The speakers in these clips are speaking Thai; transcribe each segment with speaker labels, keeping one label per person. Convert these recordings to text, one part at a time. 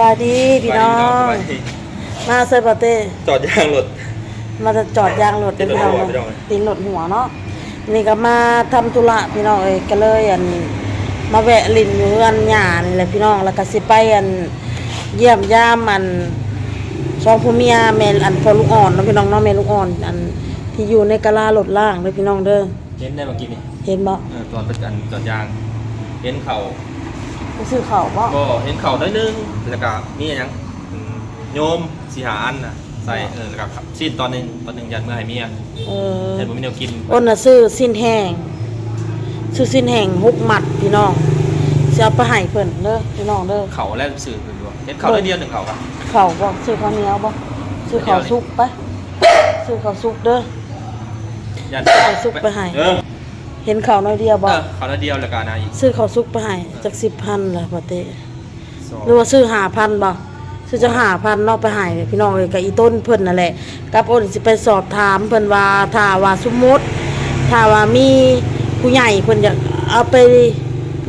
Speaker 1: บายดีพี่น้อง
Speaker 2: ไปดี
Speaker 1: มาใส่ปาเต้
Speaker 2: จอดยางรถ
Speaker 1: มาจะจอดยางรถเด้อพี่น้อง
Speaker 2: ติดรถหัวพี่น้อง
Speaker 1: ตีนรถหัวเนาะนี่ก็มาทำธุระพี่น้องเอ้ยก็เลยอันมาแวะลินอยู่อันหยานี่แหละพี่น้องแล้วก็สิไปอันเยี่ยมยามอันสองผู้เมียแม่อันพอลูกอ่อนเนาะพี่น้องเนาะแม่ลูกอ่อนอันที่อยู่ในกะลารถล่างเด้อพี่น้องเด้อ
Speaker 2: เห็นได้เมื่อกี้นี่
Speaker 1: เห็นบ่
Speaker 2: เออตอนเป็นอันจอดยางเห็นเข่า
Speaker 1: ไปซื้อข้าวบ่
Speaker 2: ก็เห็นเข่าได้อยนึงแล้วก็มีอนหยังอืมโยมสีหาอันน่ะใส่เออแล้วก็ขับซีนตอนหนึงตอนหนึงยันเมื่อให้เมีย
Speaker 1: เออ
Speaker 2: เห็นผมมีแนวกิน
Speaker 1: อ้นน่ะซื้อสิ้นแห้งซื้อสิ้นแห้งหกหมัดพี่น้องสิเอาไปให้เพิ่นเด้อพี่น้องเด้อ
Speaker 2: เข่าแรกสื่อคือว่าเห็นเข่าได้เดียวหนึ่งเข่าปะ
Speaker 1: ข้าวบ่ซื้อข้าวเหนียวบ่ซื้อข้าวสุกไปซื้อข้าวสุกเด้อ
Speaker 2: ยัน
Speaker 1: ไปซุกไปให้
Speaker 2: เออ
Speaker 1: เห็นข้าวน้อยเดียว
Speaker 2: เอ
Speaker 1: บ่
Speaker 2: อเข่าได้เดียวแล้วกันนะอีก
Speaker 1: ซื้อข้าวสุกไปให้จัก10,000ล่ะบ่เต้
Speaker 2: สอง
Speaker 1: หรือว่าซื้อ5,000บ่ซื้อจัก5,000เนาะไปให้พี่น้องเอ้ยกับอีต้นเพิ่นนั่นแหละกับอ้นสิไปสอบถามเพิ่นว่าถ้าว่าสมมุติถ้าว่ามีผู้ใหญ่เพิ่นอยากเอาไป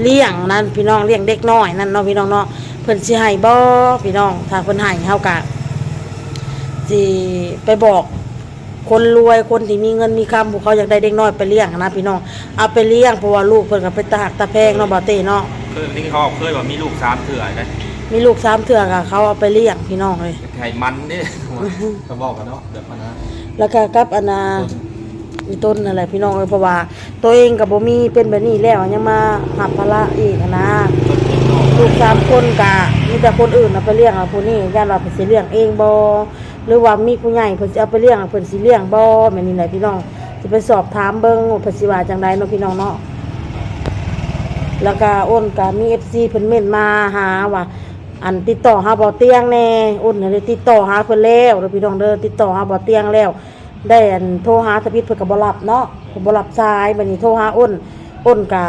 Speaker 1: เลี้ยงนั่นพี่น้องเลี้ยงเด็กน้อยนั่นเนาะพี่น้องเนาะเพิ่นสิให้บ่พี่น้องถ้าเพิ่นให้เฮากะ สิไปบอก คนรวยคนที่มีเงินมีคำพวกเขาอยากได้เด็กน้อยไปเลี้ยงนะพี่น้องเอาไปเลี้ยงเพราะว่าลูกเพิ่นก็ไปตาหักตาแพงเนาะบ่เต้เนาะ
Speaker 2: เคยนี่เขาเคยว่ามีลูกสามเถื่อไหม
Speaker 1: มีลูกสามเทื่อก็เขาเอาไปเลี้ยงพี่น้องเลย
Speaker 2: ไข่มันนี่เขาบอกกันเนาะแบบนั้นนะ
Speaker 1: แล้วก็กับอนนามีต้นอะไรพี่น้องเลยเพราะว่า ตัวเองกับบ่มีเป็นแบบนี้แล้วยังมาหับภาระอีกอะนะ ลูกสามคนกะมีแต่คนอื่นเอาไปเลี้ยงเอาผู้นี้ย่านว่าเพิ่นสิเลี้ยงเองบ่หรือว่ามีผู้ใหญ่เพิ่นสิเอาไปเลี้ยงเพิ่นสิเลี้ยงบ่แม่นนี่แหละพี่น้องสิไปสอบถามเบิ่งว่าเพิ่นสิว่าจังไดเนาะพี่น้องเนาะแล้วก็อ้นก็มี FC เพิ่นเม่นมาหาว่าอันติดต่อหาบ่อเตียงแน่อ้นได้ติดต่อหาเพิ่นแล้วเด้อพี่น้องเด้อติดต่อหาบ่อเตียงแล้ว ได้อันโทรหาทพิษเพิ่นก็บ่รับเนาะเพิ่นบ่รับสายบัดนี้โทรหาอ้นอ้นก็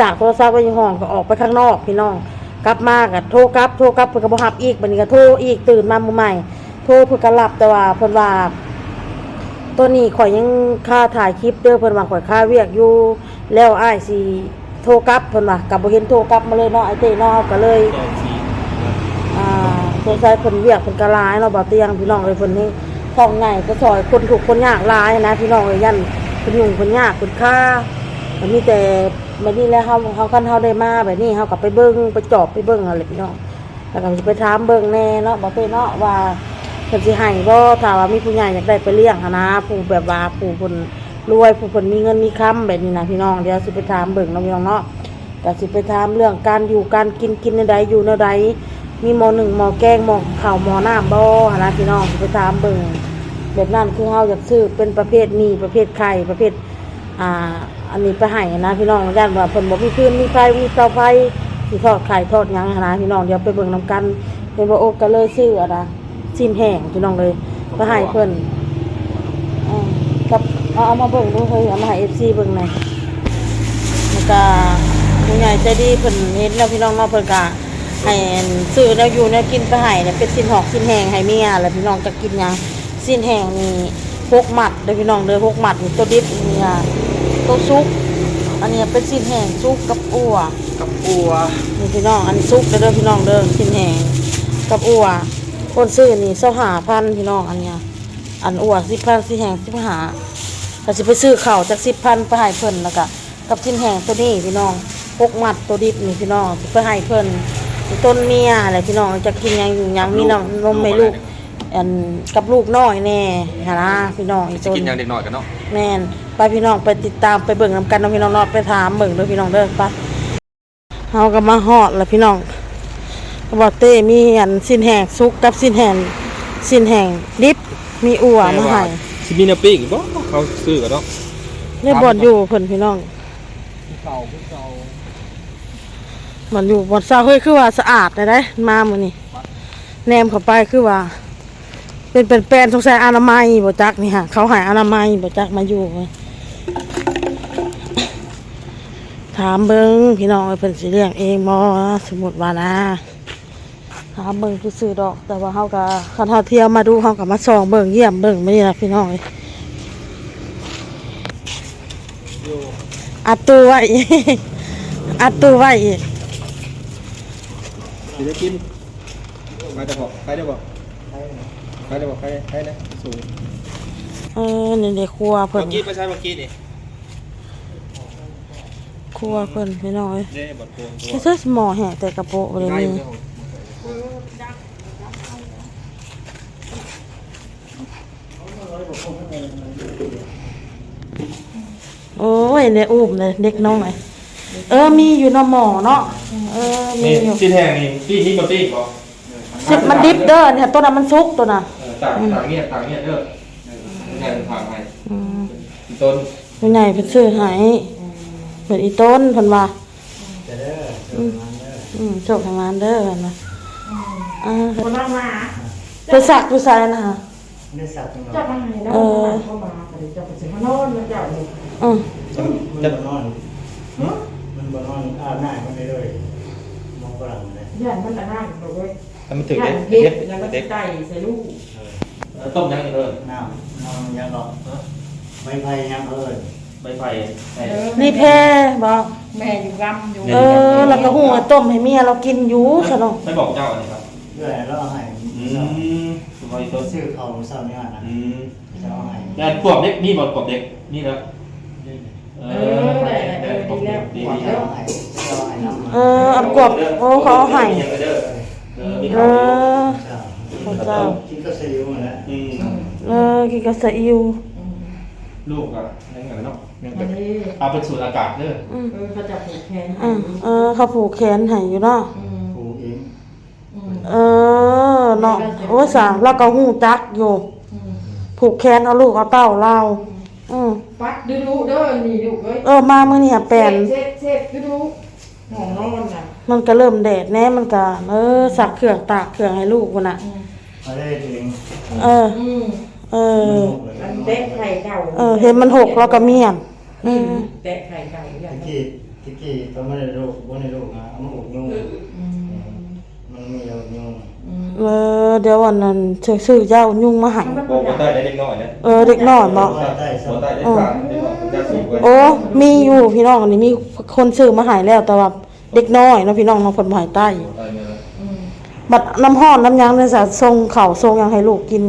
Speaker 1: จากโทรศัพท์ไว้ในห้องก็ออกไปข้างนอกพี่น้อง กลับมาก็โทรกลับโทรกลับเพิ่นก็บ่รับอีกบัดนี้ก็โทรอีกตื่นมามื้อใหม่โทรเพิ่นก็รับแต่ว่าเพิ่นว่าตัวนี้ข่อยยังค่าถ่ายคลิปเด้อเพิ่นว่าข่อยค่าเวียกอยู่แล้วอ้ายสิโทรกลับเพิ่นว่าก็บ่เห็นโทรกลับมาเลยเนาะไอ้เต้เนาะก็เลยอ่าสงสัยเพิ่นเวียกเพิ่นก็หลายเนาะบ่เตียงพี่น้องเอ้ยเพิ่นนี่ท้องใหญ่ก็ซอยคนถูกคนยากหลายนะพี่น้องเอ้ยยันเพิ่นยุ่งเพิ่นยากเพิ่นค่ามันมีแต่ บัดนี้แล้วเฮาเฮาคันเฮาได้มาแบบนี้เฮาก็ไปเบิ่งไปจอบไปเบิ่งเอาแหละพี่น้องแล้วก็ไปถามเบิ่งแน่เนาะบ่เต้เนาะว่าเพิ่นสิให้บ่ถ้าว่ามีผู้ใหญ่อยากได้ไปเลี้ยงหั้นนะผู้แบบว่าผู้เพิ่นรวยผู้เพิ่นมีเงินมีคำแบบนี้นะพี่น้องเดี๋ยวสิไปถามเบิ่งเนาะพี่น้องเนาะก็สิไปถามเรื่องการอยู่การกินกินในใดอยู่ในใดมีหมอหนึ่งหมอแกงหมอข่าวหมอน้ำบ่หนนะพี่น้องไปตามเบิ่งแบบนั้นคือเฮาอยากซื้อเป็นประเภทนี้ประเภทไข่ประเภท อ่า อันนี้ไปให้นะพี่น้องย่านว่าเพิ่นบ่มีพื้นมีไฟมีเตาไฟสิทอดไข่ทอดหยังนะพี่น้องเดี๋ยวไปเบิ่งนํกันเป็นบ่โอกก็เลยซื้ออะนะสิ้นแห้งพี่น้องเลยไปให้เพิ่นอ่ากับเอาเอามาเบิ่งดูเฮ้ยเอามาให้ FC เบิ่งหน่อยแล้วก็ผู้ใหญ่ใจดีเพิ่นเห็นแล้วพี่น้องเนาะเพิ่นก็ให้ซื้อแล้วอยู่แล้วกินไปให้เนี่ยเป็นสิ้นหอกสิ้นแห้งให้เมียแล้วพี่น้องจะกินหยังสิ้นแห้งนี่พกหมัดเด้อพี่น้องเด้อพกหมัดนี่ตัวดิบนี่อะ ตัวซุก อันนี้เป็นสิ้นแห้งซุกกับอัว
Speaker 2: กับปัว
Speaker 1: นี่พี่น้อง อันนี้ซุกเด้อเด้อพี่น้องเด้อสิ้นแห้งกับอัวคนซื้อนี่เสาหาพันพี่น้องอันเนี้ยอันอัวสิบพันสิ้นแห้งสิบหาก็สิไปซื้อข้าวจากสิบพันไปให้เพิ่นแล้วก็กับสิ้นแห้งตัวนี้พี่น้องพกหมัดตัวดิบนี่พี่น้องสิไปให้เพิ่นต้นเมียอะไรพี่น้องจะกินหยังอยู่หยังมีน้ำนมให้ลูก อันกับลูกน้อยแน่ฮะนะพี่น้องอีก
Speaker 2: จะ
Speaker 1: ต้น
Speaker 2: กินอย่างเด็กหน่อยกันเนาะ
Speaker 1: แม่นไปพี่น้องไปติดตามไปเบิ่งนำกันเนาะพี่น้องเนาะไปถามเบิ่งเด้อพี่น้องเด้อไปเฮาก็มาฮอดแล้วพี่น้องก็บอกเต้มีอันสิ้นแห้งซุกกับสิ้นแห้งสิ้นแห้งดิบมีอั่วมาให้
Speaker 2: ชิมินาปิ้งบ่เขาซื้อกันเนาะ
Speaker 1: ได้บ่อนอยู่เพิ่นพี่น้อง
Speaker 2: เก่าเก่า
Speaker 1: บ่อนอยู่บ่อนเช้าเฮ้ยคือว่าสะอาดได้ได้มามื้อนี้แนมเข้าไปคือว่า เป็นเป็นแปลนสงสัยอนามัยบ่จักนี่ฮะเขาหายอนามัยบ่จักมาอยู่เว้ยถามเบิงพี่น้องเพิ่นสิเลี้ยงเองบ่สมมุติว่านะถามเบิ่งซื่อดอก แต่ว่าเฮาก็คันเฮาเที่ยวมาดูเฮาก็มาส่องเบิงเยี่ยมเบิ่งมื้อนี้ล่ะพี่น้องอัดตู้ไว้อัดตู้ไว้อีก
Speaker 2: จะกินมาจะบอกใครได้บ อกใครได้บอกใครใครนะสูง
Speaker 1: เออนี่เด็กครัวเพิ่น
Speaker 2: เมื่อกี้ไม่ใช่เมื่อกี้นี่
Speaker 1: ครัวเพิ่นพี่น้องเอ้ย
Speaker 2: เด้บทโกง
Speaker 1: แค่เสื้อหมอแห่แต่กระโปรงบ่ได้มีโอ้ยเนี่ยอุ้มเลยเด็กน้อยเออมีอยู่เนาะหมอเนาะเออมี
Speaker 2: นี่
Speaker 1: อยู่
Speaker 2: ที่แทงนี่ที่นี่บอตี้บอก
Speaker 1: เจ็บมันดิบเด้อเนี่ยตัวนั้นมันสุกตัวน่ะ
Speaker 2: ต่างต่างเงียบต่างเงียบเด้อแทงทางไป
Speaker 1: อืม
Speaker 2: ต้น
Speaker 1: ผู้ใหญ่เพิ่นซื้อให้เพิ่นอีต้นเพิ่นว่า
Speaker 3: จะเด้อเด้อมันเด้อ
Speaker 1: อืมโชคทางานเด้อเพิ่นว่าอ่า
Speaker 4: คนละมา
Speaker 1: เพิ่นสักผู้ชายนะฮะ
Speaker 3: ได้สัตว์ตรง
Speaker 4: เจ้า
Speaker 3: นั้น
Speaker 4: มาให้แล้วเข้ามาแต่เจ้าไปเสียพนอนมันเจ้าเลย
Speaker 1: อืม
Speaker 3: มันบ่นอนมันบ่นอนอาบน้ำมันได้เลยมองฝรั่งเลย
Speaker 4: ย่านมันอันนั้นบอกว่า
Speaker 2: ทำมันถึง
Speaker 4: ย่า
Speaker 2: เด็
Speaker 4: น
Speaker 2: ก
Speaker 4: เฮ็ดแล้วก็
Speaker 2: เด็ก
Speaker 4: ไก่ใส่ลูก
Speaker 2: ต้มยังอีกเลย
Speaker 3: น้ำน้ำยังหรอกไม่ไฟยังเอิญ
Speaker 2: ใบไฟ
Speaker 1: นี่แพ้บ่
Speaker 4: แม่อยู่กำอยู่
Speaker 1: เออแล้วก็หูมาต้มให้เมียเรากินอยู่ซะเนาะ
Speaker 2: ไม่บอกเจ้าอะไรครับ
Speaker 3: เพื่อให้เราให้
Speaker 2: อืมสบายต้น
Speaker 3: ซื้อเขาเศร้าเนี่ยนะ
Speaker 2: อืม
Speaker 3: จะเอาให้
Speaker 2: แต่ขวบเด็กนี่บอกขวบเด็กนี่แล้วเอ
Speaker 4: เอ
Speaker 2: อ
Speaker 4: อได้เออดีแล้ว
Speaker 2: ดี
Speaker 3: ว่า
Speaker 2: ดี
Speaker 3: จะเอาให้จะเอาให้น้ำ
Speaker 1: เอออันกวบโอ้เขาเอาให้
Speaker 2: เออมี
Speaker 1: เอ
Speaker 2: ข่าว
Speaker 1: อพระเจ้า
Speaker 3: กินก็ซีอิ๊วนั่นแหละ
Speaker 2: อืม
Speaker 1: เออกินกับซีอิ๊ว
Speaker 2: ลูกอะยังไงเนาะยัง
Speaker 4: อัน
Speaker 2: แบบ
Speaker 4: นี้
Speaker 2: เอาเป็นสูตรอากาศเด้อ
Speaker 1: อืม
Speaker 4: เออเขาจะผูกแขน
Speaker 1: อืมเออเขาผูกแขนให้อยู่เนาะ
Speaker 4: อืม
Speaker 3: ปลูกเอง
Speaker 4: อืม
Speaker 1: เออเนาะโอ้ยสางแล้วก็หูจักอยู่
Speaker 4: อืม
Speaker 1: ผูกแขนเอาลูกเอาเต้าเราอืม
Speaker 4: ปัดดูดูเด้อนี่ลูกเอ้ย
Speaker 1: เออมามื้อนี้แปลน
Speaker 4: เช็ดเช็ดดูดูห้องนอนน่ะ
Speaker 1: มันก็เริ่มแดดแน่มันก็เออสักเครื่องตากเครื่องให้ลูกพุ่นน่ะ
Speaker 4: อื ม
Speaker 3: เอาได้เอง
Speaker 1: เออ
Speaker 4: อืม
Speaker 1: เออ
Speaker 4: อันเตะไข่เก่า
Speaker 1: เออ เห็นมันหกแล้วก็เมียนอืม
Speaker 4: เตะไข่เก่าอย่าง
Speaker 3: ตะ
Speaker 4: นั้น
Speaker 3: กี้ตะกี้ตอนไม่ได้ลูกว่าในลูกนะเอามาอุดยุง
Speaker 4: อืม
Speaker 3: มันมีเอายุง
Speaker 4: อืม
Speaker 1: เออเดี๋ยววันนั้นชื่อชื่อเจ้ายุ่งมาให้
Speaker 2: บอกว่าได้ได้เด็กน้อยนะ
Speaker 1: เออเด็กน้อยบ่
Speaker 2: บอกได้ได้ขาดเด็กน้อยจะสูงเว้ย
Speaker 1: โอ้มีอยู่พี่น้องอันนี้มีคนซื้อมาให้แล้วแต่ว่าเด็กน้อยเนาะพี่น้องน้องเพิ่นบ่ให้ใต้
Speaker 2: ได้เนี่ยนะ
Speaker 4: อืม
Speaker 1: บัดน้ำห้อนน้ำหยังเนี่ยจะส่งข้าวส่งหยังให้ลูกกิน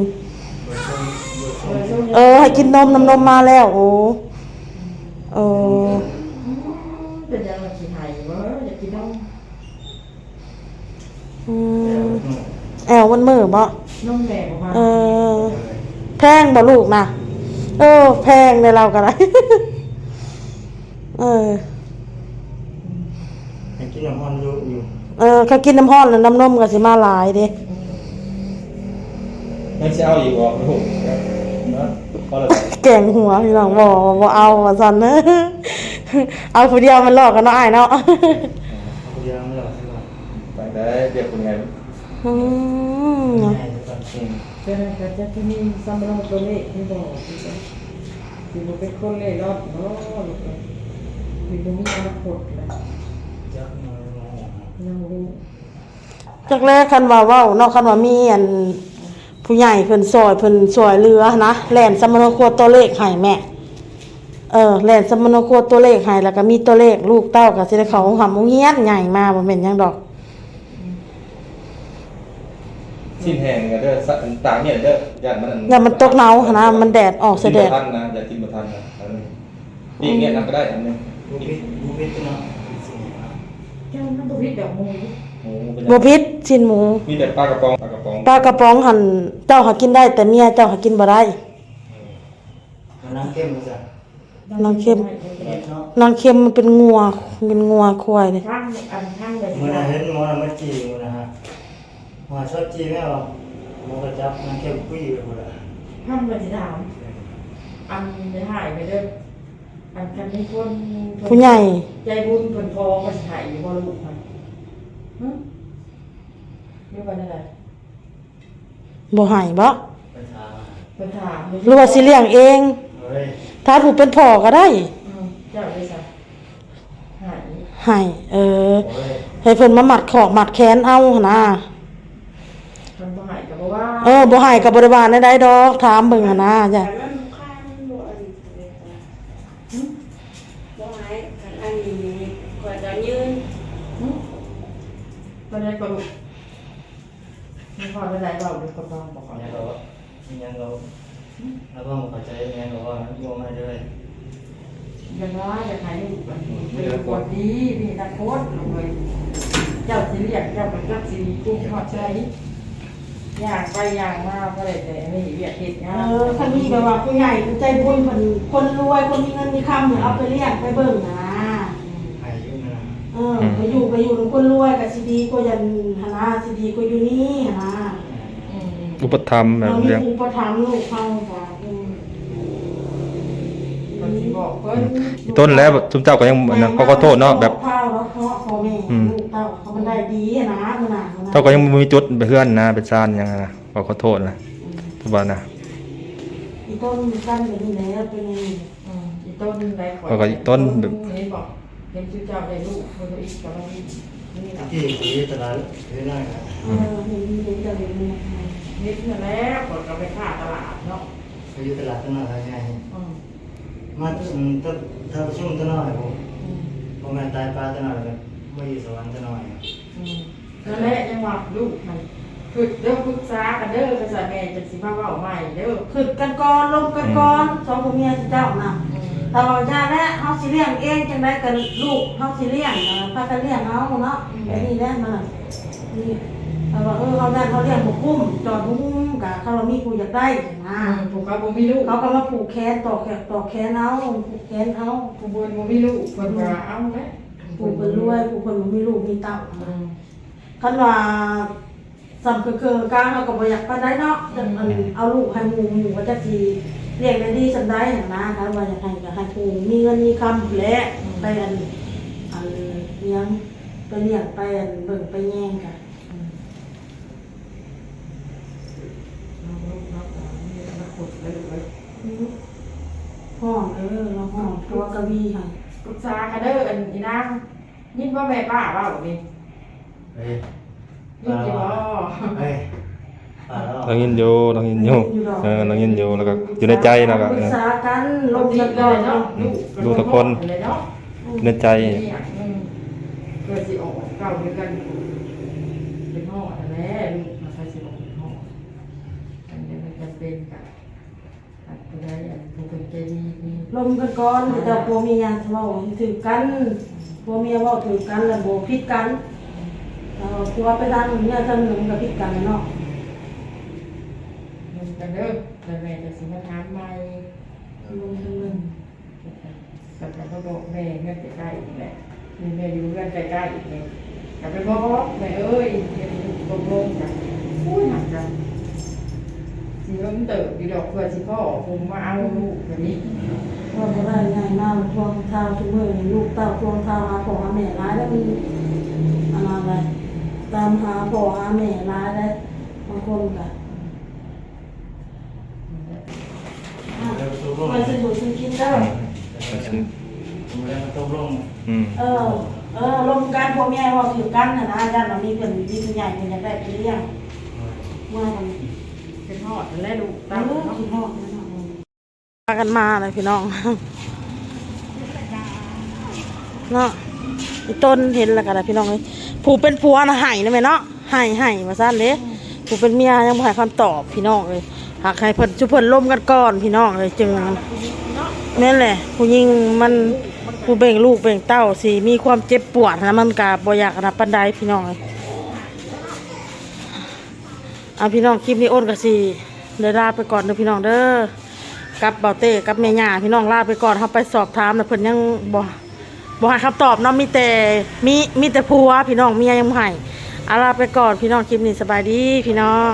Speaker 1: เออ ให้กินนมน้ำนมมาแล้ว โอ้เออ
Speaker 4: เป็นยังไงสิหายเว้ยอยากกินน้อง
Speaker 1: อืมแอวมันมือบ่
Speaker 4: น้องแม่บอกว่า
Speaker 1: เออ แพงบ่ลูกนะเออ แพงในเราก็ได้เออ
Speaker 3: ยังกินน้ำมันอยู่อยู่
Speaker 1: เออเขากินน้ำห้อนแล้วน้ำนมก็สิมาหลายเด้
Speaker 2: ไม่ใช่เอาอีกบอกลูกนะก็เลย
Speaker 1: แก่งหัวพี่น้องบ่บ่เอาว่าซั่นเนอะเอาผู้เดียวมันหลอกกันเนาะอ้ายเนาะ
Speaker 3: เอาเดียวไม่หรอกใช่ไหม
Speaker 2: ไปได้เรียกคุณไง
Speaker 1: อืม
Speaker 3: ง่ายทุกคน
Speaker 2: อืม
Speaker 4: เป็นอะไรจะที่นี่ซัมโรตัวเลขที่บอกที่บอกที่บอกเป็นคนเล่ร่อนเนาะลูกเอ้ยที่บ่มีอนาคตเลย
Speaker 3: จะมาล อง
Speaker 4: ยังรู้
Speaker 1: จากแรกคันว่าเว้าเนาะคันว่ามีอันผู้ใหญ่เพิ่นซอยเพิ่นซอยเรือนะแล่นสมโนครัวตัวเลขให้แม่ เออแล่นสมโนครัวตัวเลขให้แล้วก็มีตัวเลขลูกเต้าก็สิได้เข้าหำโรงเรียนใหญ่มาบ่แม่นหยังดอก
Speaker 2: สิ้นแห้งกันเด้อต่างเนี่ยเด้อยันมัน
Speaker 1: อย่ามันตกหนาวหั้นนะมันแดดออกเสยแดด
Speaker 2: ทันนะอย่ากินบ่ทันนะนี่เนี่ยนั่นก็ได้อันนึง
Speaker 3: บูปิดบูปิดเนาะสิ่งนี้
Speaker 4: แค่นั้นบ่พิษดอกมู
Speaker 2: โอ้เป็น
Speaker 1: บ่พิษชิ้นหมู
Speaker 2: มีแต่ปลากระป๋องปลากระป๋อง
Speaker 1: ปลากระป๋องหั่นเจ้าหากินได้ แต่เมียเจ้าหากินบ่ได้
Speaker 3: น้ำเข้มมั้ยจ๊ะ
Speaker 1: น้ำเค็ม
Speaker 3: เนาะ
Speaker 1: นางเค็มมันเป็นงัวเป็นงัวควายเลย
Speaker 4: ข้างอันข้างเลย
Speaker 3: มื่อนั้นเห็นหมอมาจีอยู่นะฮะหมอชอบจีแม่หรอหมอกระจับน้ำเข้มกุ้ยไปหมดละ
Speaker 4: ข้างเลยสิถามอันจะหายไปเด้อ อันคันนี้คน
Speaker 1: ผู้ใหญ่
Speaker 4: ใจบุญเพิ่นพอก็สิหายบ่ลูกมันหึเรียกว่าอะไร
Speaker 1: บ่ให้บ่
Speaker 3: ไปทา
Speaker 4: เพิ่นถาม
Speaker 1: หรือว่าสิเลี้ยงเอง
Speaker 3: เฮ้ย
Speaker 1: ถ้าผู้เป็นพ่อก็ได้
Speaker 4: อืมเจ้าได้ซะหาย
Speaker 1: ให้เออ
Speaker 3: โอ้ย
Speaker 1: ให้เพิ่นมามัดขอกมัดแขนเอาหั่นนะ
Speaker 4: มันบ่หายก็บ่ว่า
Speaker 1: เออบ่ให้กับบริวารได้ดอกถามเบิ่งหั่นนะจ้ะ
Speaker 5: แต่มัน ข่อยก็ยืน
Speaker 4: หึบ่ได้ก็ลูกมีความเป็นไรเปล่าดูกับน้องบอก
Speaker 3: ขอยังเรายังเราแล้วก็เข้าใจยังเราว่าโยมมาด้วย
Speaker 4: อย่างน้อยจะขายลูกแบบเป็นคนดีมีตะโคตรเลยเจ้าสิเรียกเจ้าเป็นกับสิกุ้งทอดใช้อย่างไปอย่างมาก็เลยแต่ไม่เรียกเห็ด
Speaker 1: เอ
Speaker 4: งาน
Speaker 1: อคันนี้แบบว่าผู้ใหญ่ผู้ใจบุญเพิ่นคนรวยคนมีเงินมีคำเนี่ยเอาไปเลี้ยงไปเบิ่งนะ
Speaker 3: อายุนะ
Speaker 1: เออไปอยู่ไปอยู่กับคนรวยก็สิดีกว่ายันหนนะสิดีกว่าอยู่นี่หนนะ
Speaker 2: อุปถัมภ์แบบ
Speaker 1: เรามี
Speaker 2: เลี้ยง
Speaker 1: อุปถัมภ์ลูกเขาค่ะอืม
Speaker 4: ก็สิบอกเพิ่น
Speaker 2: อีต้นแล้วแบบซุมเจ้าก็ยังนะเขาก็โทษเนาะแบบ
Speaker 1: ข้าวแล้วเขาพ่อแม่
Speaker 2: อืม
Speaker 1: ลูกเต้าเขามันได้ดีอะนะขนาดนั้นนะ
Speaker 2: เจ้าก็ยังบ่มีจุดไปเพื่อนนะเป็นซานหยังนะขอขอโทษนะทุกวันนะ
Speaker 1: อีต้นกันแบบนี้แล้วเป็นไง
Speaker 4: อืมอีต้นได้ขอ
Speaker 2: แล้วก็อีต้นแบบ
Speaker 4: นี่บอก เห็นชื่อเจ้าได้ลูกคนอีกกับเรานี่นะ
Speaker 3: ที่ที่ตลาดเรื่อยๆนะ
Speaker 1: เออเห็นเห็นจะเห็นเนี่ย
Speaker 4: นิดนึงแล้วกดก็ไปค่าตลาดเนาะ
Speaker 3: อายุตลาดตั้งนานแล้วไง
Speaker 4: อืม
Speaker 3: มาถ้าถ้าช่วงตั้งนานผม
Speaker 4: อืม
Speaker 3: ผมแม่ตายปลาตั้งนานเลยไม่อยู่สวรรค์ตั้งนาน
Speaker 4: อืมนั่นแหละยังว่าลูกมันฝึกเด้อปรึกษากันเด้อภาษาแม่จะสิมาเว้าใหม่เด้อ
Speaker 1: ขึ้นกันก่อนลงกันก่อนสองผัวเมียเจ้าน่ะ
Speaker 4: อืม
Speaker 1: ตลอดชาติแล้วเฮาสิเลี้ยงเองจังได๋กันลูกเฮาสิเลี้ยงเออพากันเลี้ยงเฮาเนาะไอ้นี่แหละมันนี่แต่ว่าเออเขาได้เขาเลี้ยงบ่คุ้มจอดบ่คุ้มกะเขาเรามีผู้อยากได้นะ
Speaker 4: อืมผูกเขาบ่มีลูก
Speaker 1: เขาก็มาผูกแขนต่อแขนต่อแขนเอาผูกแขนเอา
Speaker 4: ผูกบนบ่มีลูกเพิ่นว่าเอาแหละ
Speaker 1: ผูกเป็นรวยผูกคนบ่มีลูกมีเต้า
Speaker 4: อืม
Speaker 1: คันว่าสำคือคือกลางเขาก็บ่อยากปานใดเนาะจังอันเอาลูกให้หมู่หมู่ว่าจักสิ เลี้ยงได้ดีสำใดหั่นนะคันว่าอยากให้ก็ให้ผู้มีเงินมีคำแหละไปอันอันเลี้ยงไปเลี้ยงไปอันเบิ่งไปแย่งกัน
Speaker 4: อืมเอาลูกเอาเอาเนี่ยมาขุดเลยลูกเอ้ย
Speaker 1: ห้องเออเราห้องตัวกระบี่ให้
Speaker 4: ปรึกษากันเด้ออันอีนางยินว่าแม่ป้าเว้านี่
Speaker 3: เฮ้ย
Speaker 4: ยินสิบ่
Speaker 3: เฮ้ย ปลาแล้ว
Speaker 2: เรายินอยู่เรายินอยู่เออเรายินอยู่แล้วก็อยู่ในใจแล้วก็
Speaker 1: ปรึ
Speaker 2: เอกอ
Speaker 1: ษากันล
Speaker 4: ล
Speaker 1: ง
Speaker 4: ง
Speaker 1: กั
Speaker 4: กันน
Speaker 1: ก่
Speaker 4: ก่
Speaker 1: อ
Speaker 4: อนน
Speaker 1: เนาะ
Speaker 4: เนาะลูก
Speaker 2: ดูทุกคน
Speaker 4: เลยเนาะ
Speaker 2: อยู่ในใจ
Speaker 4: เนี่ยอืมเกิดสิออกเก่าด้วยกันเป็นห่อแต่แม่ลูกมาใช้สิออกเป็นห่ออันนี้มันจำเป็นกับอันผู้ใดอันผู้เป็นใจดีนี่
Speaker 1: ลงกันก่อนแต่ผัวเมียเว้าถือกันผัวเมียเว้าถือกันแล้วบ่ผิดกันเออผัวไปทางเมียทางหนึงก็ผิดกันเนาะ
Speaker 4: มั นกันเด้อแต่แม่จะสิมาถามใหม่
Speaker 1: ลุงทางหนึง
Speaker 4: แต่ก็บอกแม่เงื่อนใกล้ๆอีกแหละมีแม่อยู่เงื่อนใกล้ๆอีกเลยกลับไปบอกแม่เอ้ยเห็นตกลงกันพูดหนักกันสิเริ่มเติบดีดอกเพื่อสิพ่อผมมาเอาลูกแบบนี้
Speaker 1: ว่าบ่ได้ง่ายมากทวงเท้าทุกเมื้อลูกเต้าทวงเท้าหาพ่อหาแม่หลายแล้วมันอันนั้นแหละตามหาพ่อหาแม่หลายแล้วบางคนก็
Speaker 3: เดี๋ยวตกลง
Speaker 1: ไปสนุกกินเด้อ
Speaker 3: ผมแล้วตกลง
Speaker 2: อืม
Speaker 1: เออ เออลงกันพ่อแม่เว่าถือกันนะนะญาติเรามีเพิ่นมีผู้ใหญ่เพิ่นอยากได้ไปเลี้ยงมากัน
Speaker 4: เป็นหอดและลูก
Speaker 1: ตา
Speaker 4: ตามม
Speaker 1: เนาะคิดฮอดนะเนาะพากันมาเลยพี่น้องเนาะอีต้นเห็นแล้วกันนะพี่น้องเอ้ยผู้เป็นผัวน่ะให้นะแม่เนาะให้ให้ว่าซั่นเด้ผู้เป็นเมียยังบ่ให้คำตอบพี่น้องเอ้ย หากให้เพิ่นชุเพิ่นล่มกันก่อนพี่น้องเอ้ยจึงนั่นแหละ ผู้หญิงมันผู้เบ่งลูกเบ่งเต้าสิมีความเจ็บปวดนะมันก็บ่อยากนะปานใดพี่น้องเอ้ยเอาพี่น้องคลิปนี้โอนกับสีเดี๋ยวลาไปก่อนเด้อพี่น้องเด้อกับเบาเต้กับแม่ย่าพี่น้องลาไปก่อนเขาไปสอบถามนะเพิ่นยังบ่บ่ให้คำตอบเนาะมีแต่มีมีแต่ผัวพี่น้องเมียยังบ่ให้เอาลาไปก่อนพี่น้องคลิปนี้สบายดีพี่น้อง